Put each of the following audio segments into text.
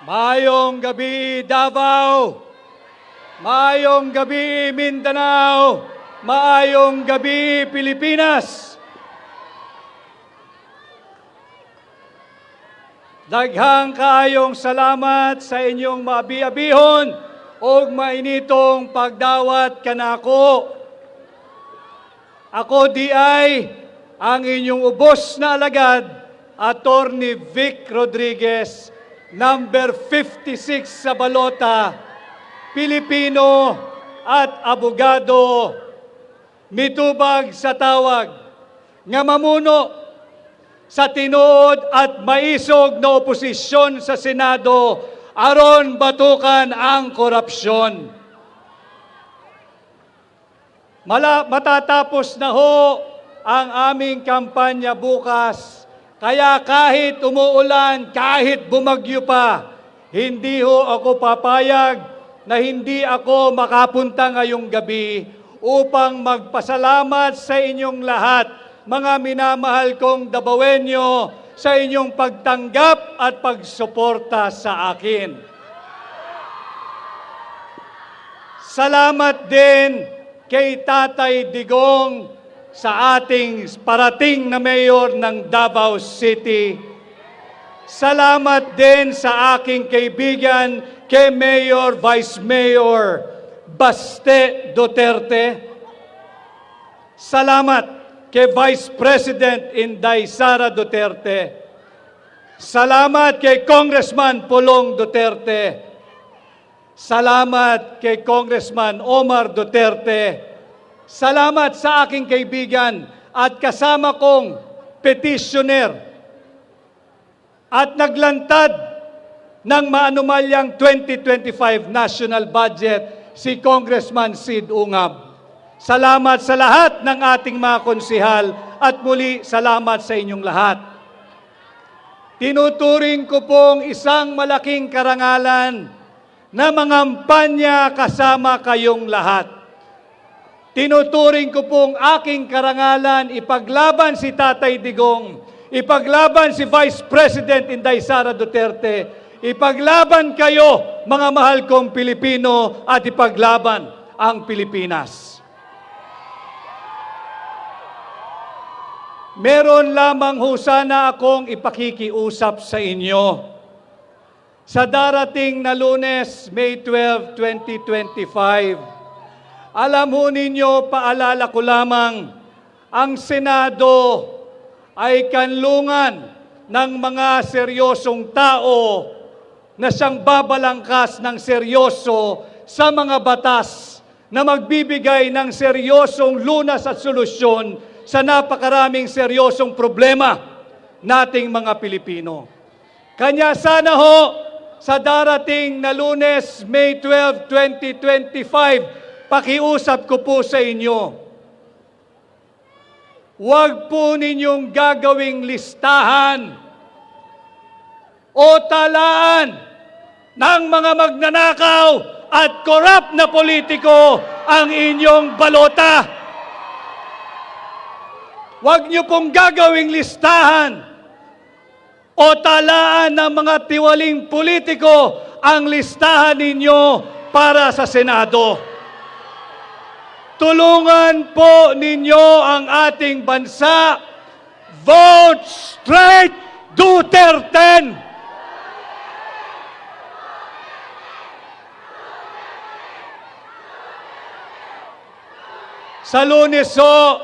Mayong gabi Davao. Mayong gabi Mindanao. Maayong gabi Pilipinas. Daghang kaayong salamat sa inyong mabiabihon o mainitong pagdawat kanako. Ako di ay ang inyong ubos na alagad, Attorney Vic Rodriguez, number 56 sa balota, Pilipino at abogado, mitubag sa tawag, nga mamuno sa tinuod at maisog na oposisyon sa Senado aron batukan ang korupsyon. Mala, matatapos na ho ang aming kampanya bukas. Kaya kahit umuulan, kahit bumagyo pa, hindi ho ako papayag na hindi ako makapunta ngayong gabi upang magpasalamat sa inyong lahat, mga minamahal kong Dabawenyo, sa inyong pagtanggap at pagsuporta sa akin. Salamat din kay Tatay Digong sa ating parating na mayor ng Davao City. Salamat din sa aking kaibigan kay Mayor Vice Mayor Baste Duterte. Salamat kay Vice President Inday Sara Duterte. Salamat kay Congressman Pulong Duterte. Salamat kay Congressman Omar Duterte. Salamat sa aking kaibigan at kasama kong petitioner at naglantad ng maanumalyang 2025 national budget si Congressman Sid Ungab. Salamat sa lahat ng ating mga konsihal at muli salamat sa inyong lahat. Tinuturing ko pong isang malaking karangalan na mangampanya kasama kayong lahat. Tinuturing ko pong aking karangalan ipaglaban si Tatay Digong, ipaglaban si Vice President Inday Sara Duterte, ipaglaban kayo mga mahal kong Pilipino at ipaglaban ang Pilipinas. Meron lamang ho sana akong ipakikiusap sa inyo. Sa darating na lunes, May 12, 2025, alam ho ninyo, paalala ko lamang, ang Senado ay kanlungan ng mga seryosong tao na siyang babalangkas ng seryoso sa mga batas na magbibigay ng seryosong lunas at solusyon sa napakaraming seryosong problema nating mga Pilipino. Kanya sana ho, sa darating na lunes, May 12, 2025, pakiusap ko po sa inyo, huwag po ninyong gagawing listahan o talaan ng mga magnanakaw at korap na politiko ang inyong balota. Huwag niyo pong gagawing listahan o talaan ng mga tiwaling politiko ang listahan ninyo para sa Senado. Tulungan po ninyo ang ating bansa. Vote straight Duterte! Sa lunes ho,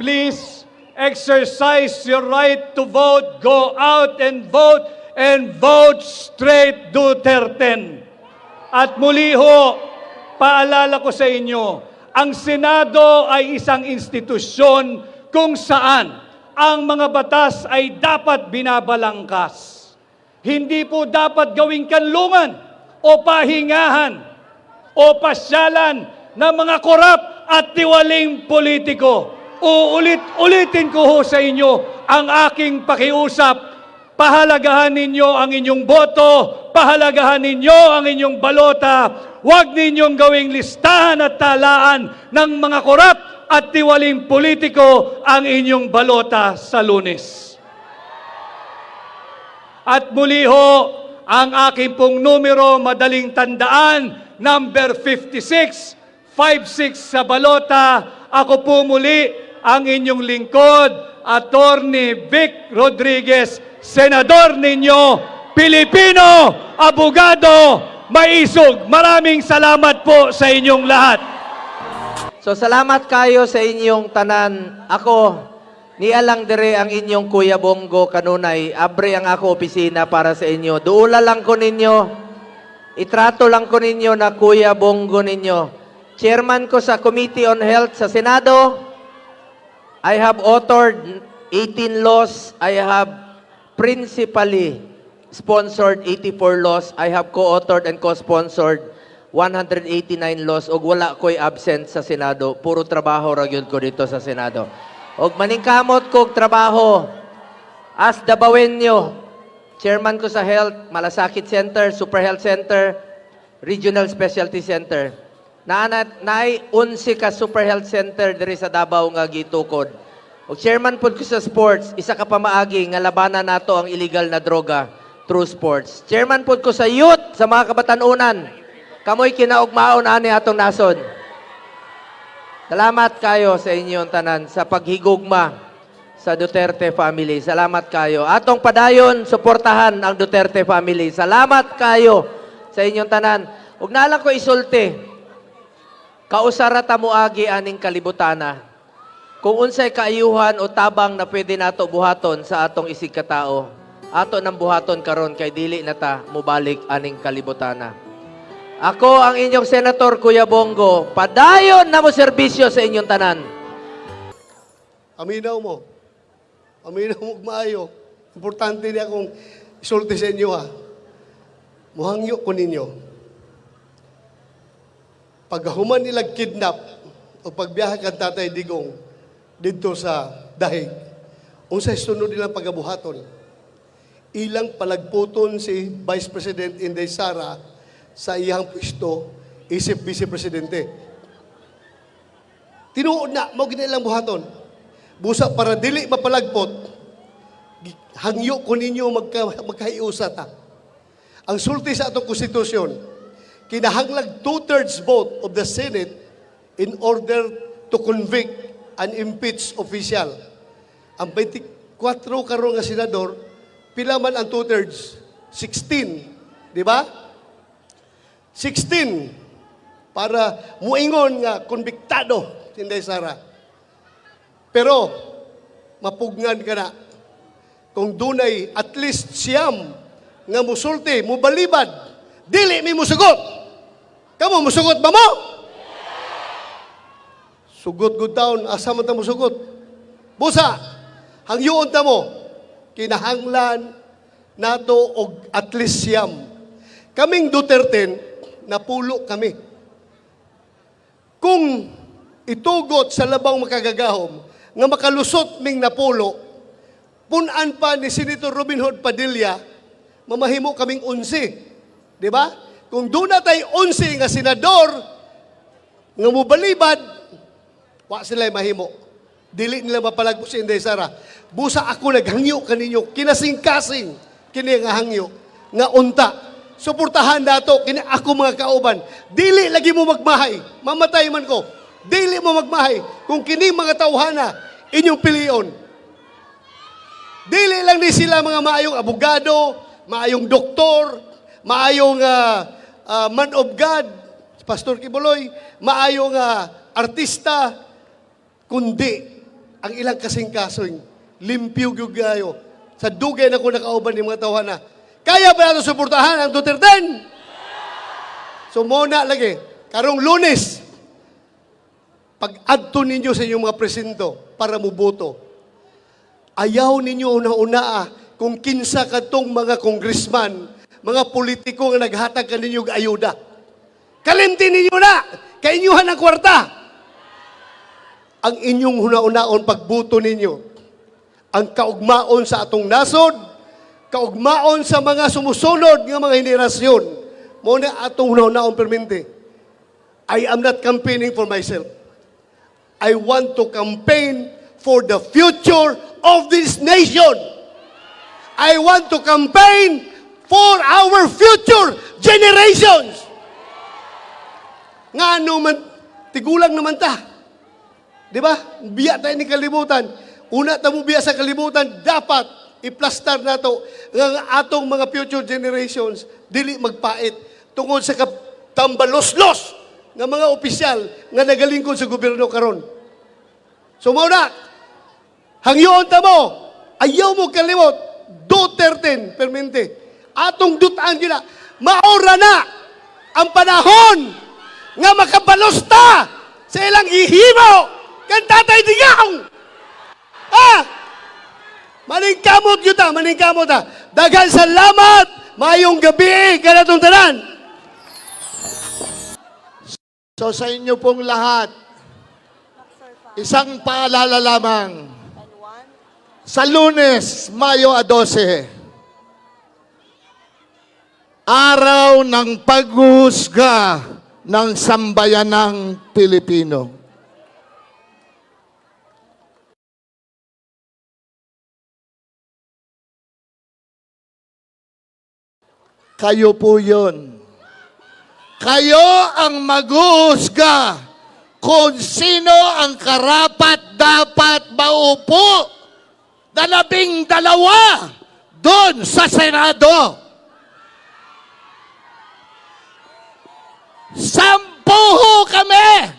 please exercise your right to vote. Go out and vote and vote straight Duterte. At muli ho, paalala ko sa inyo, ang Senado ay isang institusyon kung saan ang mga batas ay dapat binabalangkas. Hindi po dapat gawing kanlungan o pahingahan o pasyalan ng mga korap at tiwaling politiko. Uulit-ulitin ko ho sa inyo ang aking pakiusap. Pahalagahan ninyo ang inyong boto, pahalagahan ninyo ang inyong balota. Huwag ninyong gawing listahan at talaan ng mga korap at tiwaling politiko ang inyong balota sa lunes. At muli ho, ang aking pong numero madaling tandaan, number 56, 56 sa balota. Ako po muli ang inyong lingkod, Attorney Vic Rodriguez, Senador ninyo, Pilipino, abogado, maisog. Maraming salamat po sa inyong lahat. So salamat kayo sa inyong tanan. Ako, niya lang dire ang inyong Kuya Bongo kanunay. Abre ang ako opisina para sa inyo. Duula lang ko ninyo. Itrato lang ko ninyo na Kuya Bongo ninyo. Chairman ko sa Committee on Health sa Senado. I have authored 18 laws. I have principally sponsored 84 laws. I have co-authored and co-sponsored 189 laws ug wala ko'y absent sa Senado. Puro trabaho ra gyud ko dito sa Senado. Ug maningkamot kog trabaho as Dabawenyo, chairman ko sa Health, Malasakit Center, Super Health Center, Regional Specialty Center. Naana naay 11 ka Super Health Center diri sa Davao nga gitukod. Ug chairman pud ko sa sports, isa ka pamaagi nga labanan nato ang illegal na droga through sports. Chairman pud ko sa youth sa mga kabatanunan. Kamoy kinaugmaon ani atong nasod. Salamat kayo sa inyong tanan sa paghigugma sa Duterte family. Salamat kayo. Atong padayon, suportahan ang Duterte family. Salamat kayo sa inyong tanan. Ug naalang ko isulti, kausara ta moagi aning kalibutana. Kung unsay kaayuhan o tabang na pwede nato buhaton sa atong isig katao, ato nang buhaton karon kay dili na ta mubalik aning kalibutana. Ako ang inyong senator Kuya Bongo, padayon na mo serbisyo sa inyong tanan. Aminaw mo. Aminaw mo maayo. Importante niya akong isulti sa inyo ha. Muhangyo ko ninyo. Paghuman nila kidnap o pagbiyahe kang tatay digong dito sa dahig, unsay sunod nilang pagabuhaton. Ilang palagputon si Vice President Inday Sara sa iyang pwesto, isip Vice Presidente. Tinuod na, mo ginilang buhaton. Busa para dili mapalagpot, hangyo ko ninyo magka, magkaiusa ta. Ang sulti sa atong konstitusyon, kinahanglag two-thirds vote of the Senate in order to convict and impeach official. Ang 24 karon nga senador, pila man ang two-thirds? 16. Di ba? 16 para muingon nga konbiktado si Inday Sara. Pero mapugnan ka na kung dunay at least siyam nga musulti, mubalibad, dili mi musugot. Kamo musugot ba mo? Sugot good down, asa man ta musugot? Busa, hangyoon ta mo, kinahanglan nato og at least siyam. Kaming Duterte, napulo kami. Kung itugot sa labang makagagahom, nga makalusot ming napulo, punan pa ni Senator Robin Hood Padilla, mamahimo kaming unsi. Di ba? Kung doon na tayo unsi nga senador, nga mubalibad, wa sila mahimo. Dili nila mapalagpo si Inday Sara. Busa ako naghangyo kaninyo, kinasing-kasing, kini nga hangyo, nga unta. Suportahan dato, kini ako mga kauban. Dili lagi mo magmahay, mamatay man ko. Dili mo magmahay, kung kini mga tauhana, inyong piliyon. Dili lang ni sila mga maayong abogado, maayong doktor, maayong ah, ah, man of God, Pastor Kibuloy, maayong ah, artista, kundi ang ilang kasing kasoy, limpyo gyud gayo. Sa dugay na ko nakauban ni mga tawhana. Kaya ba natin suportahan ang Duterte? So muna lagi, karong lunes, pag-adto ninyo sa inyong mga presinto para muboto, ayaw ninyo una-una kung kinsa katong mga congressman, mga politiko nga naghatag kaninyo ayuda. Kalimtin ninyo na! Kainyuhan ang kwarta! Ang inyong huna-unaon pagbuto ninyo, ang kaugmaon sa atong nasod, kaugmaon sa mga sumusunod nga mga henerasyon, mo na atong huna-unaon permente. I am not campaigning for myself. I want to campaign for the future of this nation. I want to campaign for for our future generations. Nga ano man, tigulang naman ta. Di ba? Biya tayo ni kalibutan. Una ta mo biya sa kalibutan, dapat iplastar nato nga atong mga future generations dili magpait tungod sa tambalos-los nga mga opisyal nga nagalingkod sa gobyerno karon. So mao na, hangyoon ta mo, ayaw mo kalimot, Duterte permente. Atong dutaan gina, maora na ang panahon nga makabalos ta sa ilang ihimo kan tatay digaw. Ah! Maningkamot yun ta, maningkamot ta. Daghang salamat, mayong gabi, kanatong tanan. So sa inyo pong lahat, isang paalala lamang. Sa lunes, Mayo a 12, araw ng paghuhusga ng sambayanang Pilipino. Kayo po yun. Kayo ang maghuhusga kung sino ang karapat dapat maupo na labing dalawa doon sa Senado. Sampu ho kami.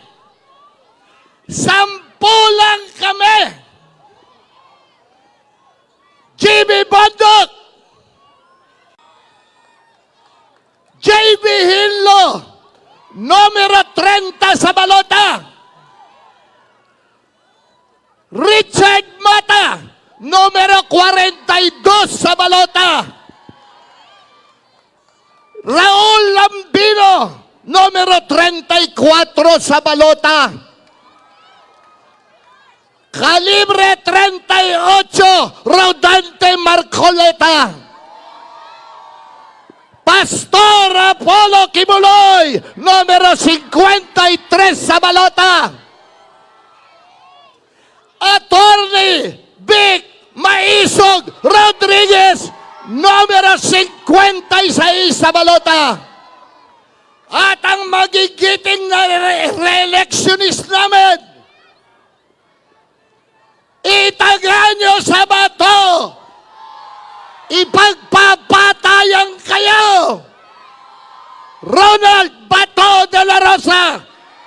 Sampu lang kami. Jimmy Bondok. JB Hillo, numero 30 sa balota. Richard Mata, numero 42 sa balota. Raul Lambino, numero 34 sa balota. Calibre 38, Rodante Marcoleta. Pastor Apollo Kibuloy, numero 53 sa balota. Attorney Vic Maisog Rodriguez, numero 56 sa balota. At ang magigiting na re- re-electionist namin, itaga nyo sa bato ipagpapatayan kayo. Ronald Bato de la Rosa,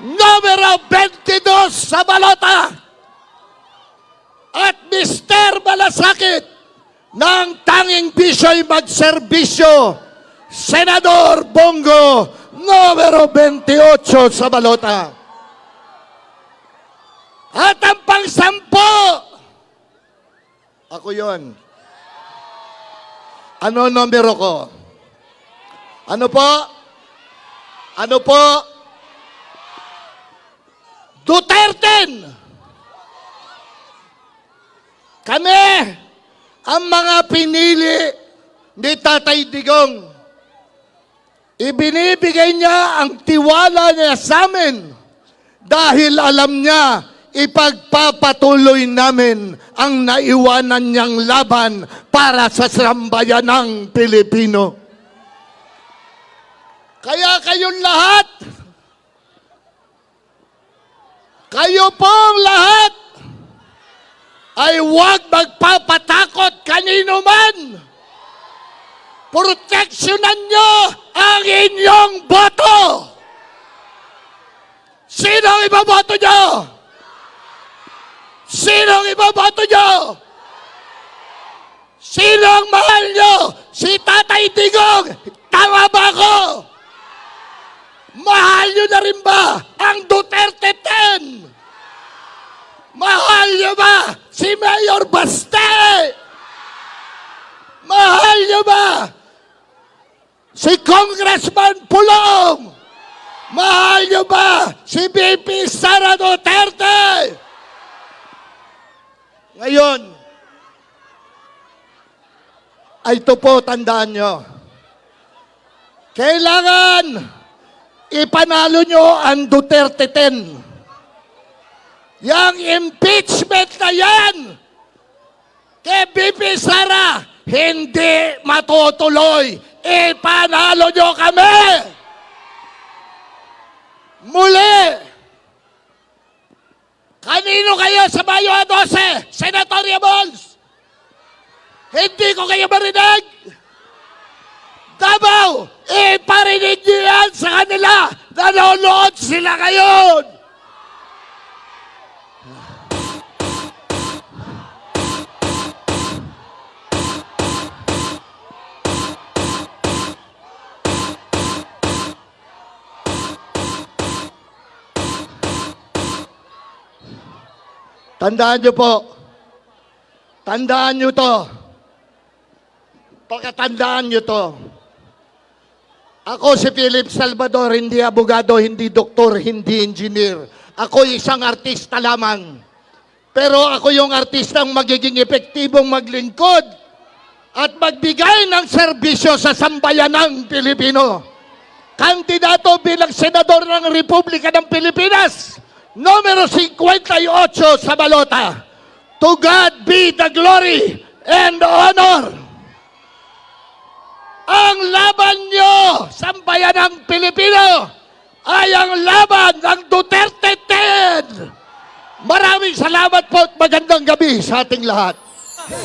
numero 22 sa balota. At Mr. Malasakit, ng tanging bisyo'y magserbisyo, Senador Bongo, numero 28 sa balota. At ang pangsampo, ako yon. Ano numero ko? Ano po? Ano po? Duterte! Kami, ang mga pinili ni Tatay Digong, ibinibigay niya ang tiwala niya sa amin dahil alam niya ipagpapatuloy namin ang naiwanan niyang laban para sa sambayan ng Pilipino. Kaya kayong lahat, kayo pong lahat, ay huwag magpapatakot kanino man. Proteksyonan nyo ang inyong boto. Sino ang ibaboto nyo? Sino ang ibaboto nyo? Sino ang mahal nyo? Si Tatay Digong! Tama ba ako? Mahal nyo na rin ba ang Duterte 10? Mahal nyo ba si Mayor Baste? Mahal nyo ba si Congressman Pulong? Mahal nyo ba si BP Sara Duterte? Ngayon, ay ito po, tandaan nyo. Kailangan ipanalo nyo ang Duterte 10. Yang impeachment na yan, kay BP Sara, hindi matutuloy ipanalo nyo kami! Muli! Kanino kayo sa Mayo 12? Senatorial Balls? Hindi ko kayo marinig! Davao! Iparinig niyo yan sa kanila! Nanonood sila ngayon! Tandaan niyo po. Tandaan niyo to. Pagkatandaan niyo to. Ako si Philip Salvador, hindi abogado, hindi doktor, hindi engineer. Ako isang artista lamang. Pero ako yung artistang magiging epektibong maglingkod at magbigay ng serbisyo sa sambayanang Pilipino. Kandidato bilang senador ng Republika ng Pilipinas, numero 58 sa balota. To God be the glory and honor. Ang laban nyo, sambayanang Pilipino, ay ang laban ng Duterte 10. Maraming salamat po at magandang gabi sa ating lahat.